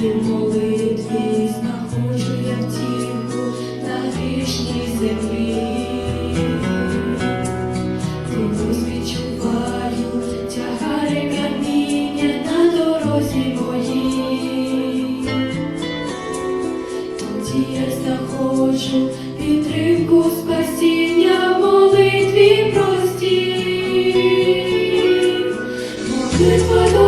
в молитві знаходжу я втіху на грішній землі. Комусь відчуваю тягари на дорозі моїй. Тоді я знаходжу підтримку спасіння молитві простій. Молитва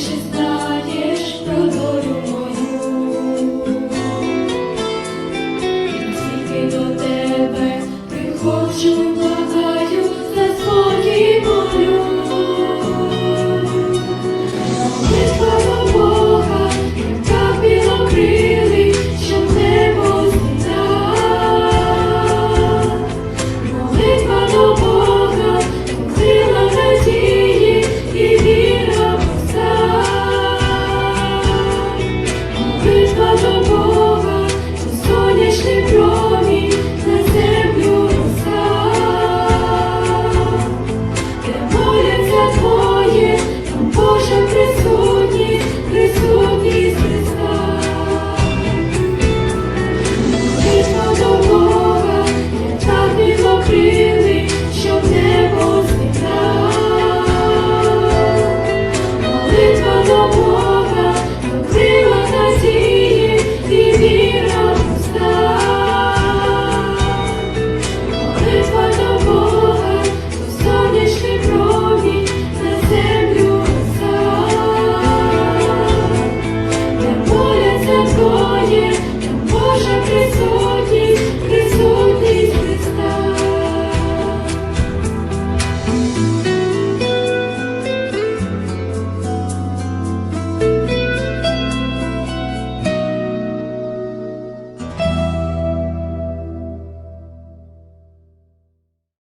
she's